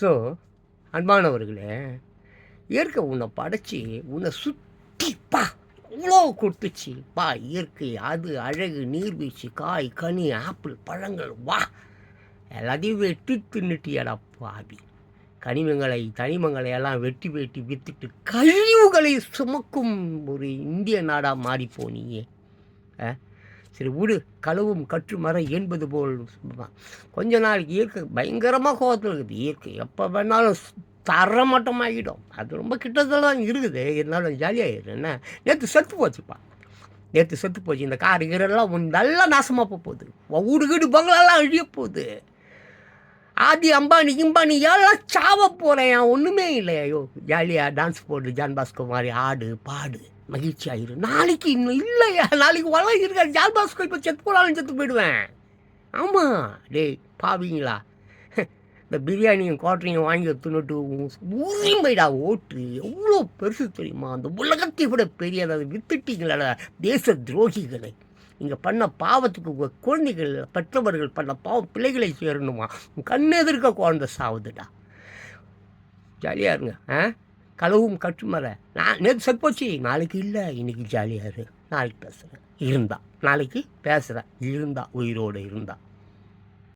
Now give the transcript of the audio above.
So அன்பானவர்களே இயற்கை உன்னை படைச்சி உன்னை சுற்றி பா இவ்வளோ கொடுத்துச்சு. பா இயற்கை அது அழகு நீர்வீழ்ச்சி காய் கனி ஆப்பிள் பழங்கள் வா. எல்லாத்தையும் வெட்டி தின்னுட்டியடா பாவி. கனிமங்களை தனிமங்களை எல்லாம் வெட்டி வெட்டி வித்துட்டு கழிவுகளை சுமக்கும் ஒரு இந்திய நாடாக மாறிப்போனியே. ஆ? சரி விடு களவும் கற்று மர என்பது போல் கொஞ்ச நாளைக்கு இயற்கை பயங்கரமாக கோபத்தில் இருக்குது. இயற்கை எப்போ வேணாலும் தரமட்டமாகிடும் அது ரொம்ப கிட்டத்தில் தான் இருக்குது. இருந்தாலும் ஜாலியாகிடும் என்ன? நேற்று செத்து போச்சுப்பா நேற்று செத்து போச்சு. இந்த கார் கீரெல்லாம் நல்லா நாசமாக போக போகுது. வீடு வீடு பங்களாலாம் அழிய போகுது. ஆதி அம்பானி கிம்பானி எல்லாம் சாவ போகிறேன் ஒன்றுமே இல்லை. ஐயோ ஜாலியாக டான்ஸ் போடு. ஜான் பாஸ்கோ மாதிரி ஆடு பாடு. மகிழ்ச்சி ஆயிரு நாளைக்கு இன்னும் இல்லையா நாளைக்கு உலகம் இருக்காது ஜான் பாஸ்கோ இப்போ செத்து போனாலும் செத்து போயிடுவேன். ஆமாம் டேய் பாவீங்களா? இந்த பிரியாணியும் குவாட்டரையும் வாங்கி தின்னுட்டு உரிமைடா ஓட்டு. எவ்வளோ பெருசு தெரியுமா? அந்த உலகத்தை விட பெரியதை அதை வித்துட்டீங்களா? தேச துரோகிகளை. இங்கே பண்ண பாவத்துக்கு உங்கள் குழந்தைகள் பெற்றவர்கள் பண்ண பாவம் பிள்ளைகளை சேரணுமா? உன் கண்ணெதிர்க்க குழந்தை சாவுதுடா. ஜாலியாக இருங்க ஆ? களவும் கட்டுமர நான் நேற்று செத்து போச்சு. நாளைக்கு இல்லை. இன்னைக்கு ஜாலியாக இரு. நாளைக்கு பேசுகிறேன் இருந்தா. நாளைக்கு பேசுகிறேன் இருந்தா. உயிரோடு இருந்தா.